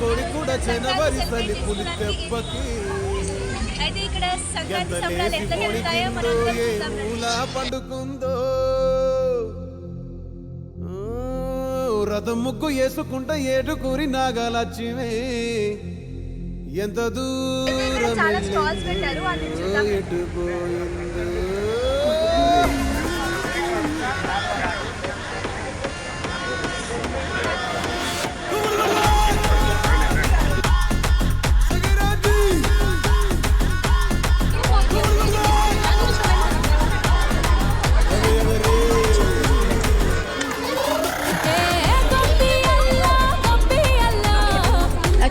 కోడి కూడా జనవరి సలి పులి తెప్పకి. అయితే ఇక్కడ సంక్రాంతి సంబరాలు ఎట్లా జరుగుతాయో మనం పండుకుందో. రథం ముగ్గు వేసుకుంటే ఏడుకూరి నాగలక్ష్మి. ఎంత దూరం. ఎటు పోయిందో.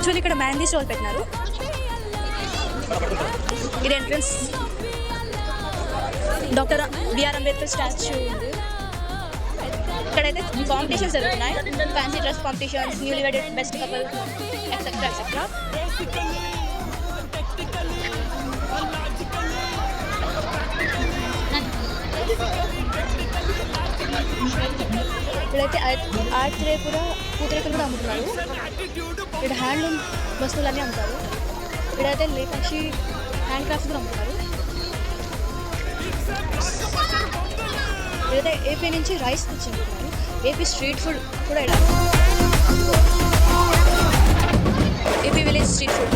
యాక్చువల్లీ ఇక్కడ మెహందీ స్టాల్ పెట్టినారు. ఇది entrance doctor B R Ambedkar statue ఉంది. ఇక్కడైతే కాంపిటీషన్స్ జరుగుతున్నాయి. Fancy dress competitions newly wedded best couple etcetera etcetera ఇక్కడైతే ఆర్ట్ రే కూడా పూతరేకులు కూడా అమ్ముతున్నారు. ఇక్కడ హ్యాండ్లూమ్ వస్తువులన్నీ అమ్ముతారు. ఇక్కడైతే లేపాక్షి హ్యాండ్ క్రాఫ్ట్స్ కూడా అమ్ముతారు. ఇక్కడైతే ఏపీ నుంచి రైస్ తెచ్చి ఏపీ స్ట్రీట్ ఫుడ్ కూడా ఇక్కడ. AP village street food.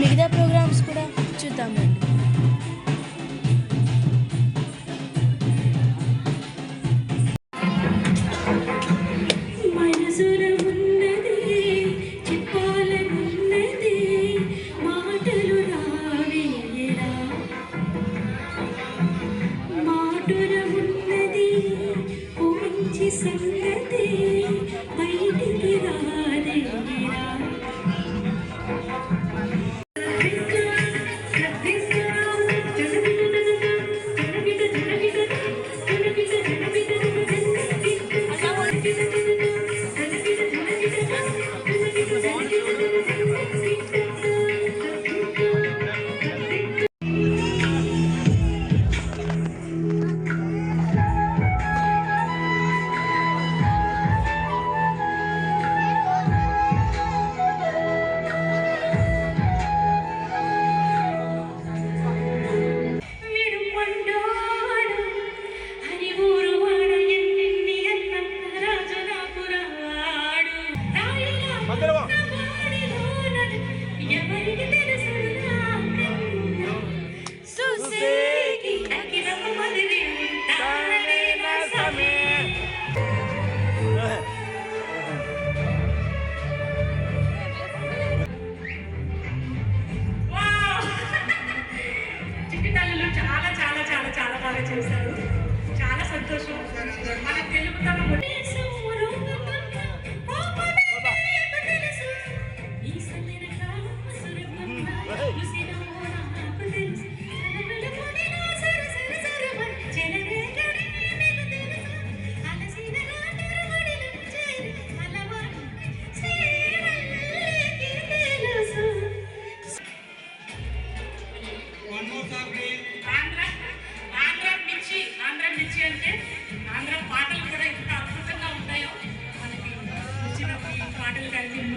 మిగతా ప్రోగ్రామ్స్ కూడా చూద్దామండి.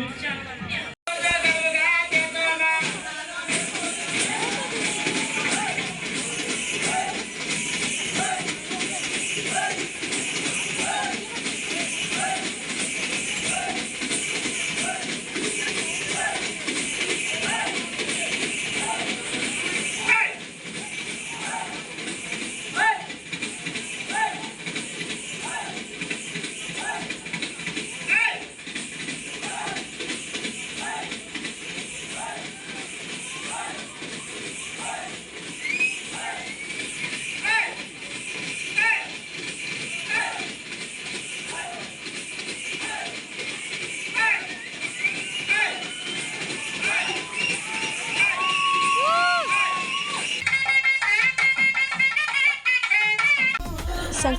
好下面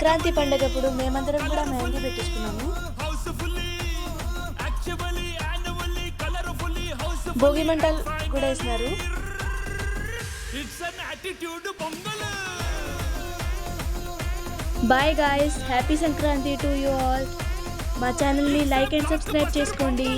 సంక్రాంతి పండగప్పుడు మేమందరం కూడా మెహందీ పెట్టించుకున్నాము. భోగి మంటలు కూడా వేసినారు. Bye guys happy Sankranti to you all మా ఛానల్ని లైక్ అండ్ సబ్స్క్రైబ్ చేసుకోండి.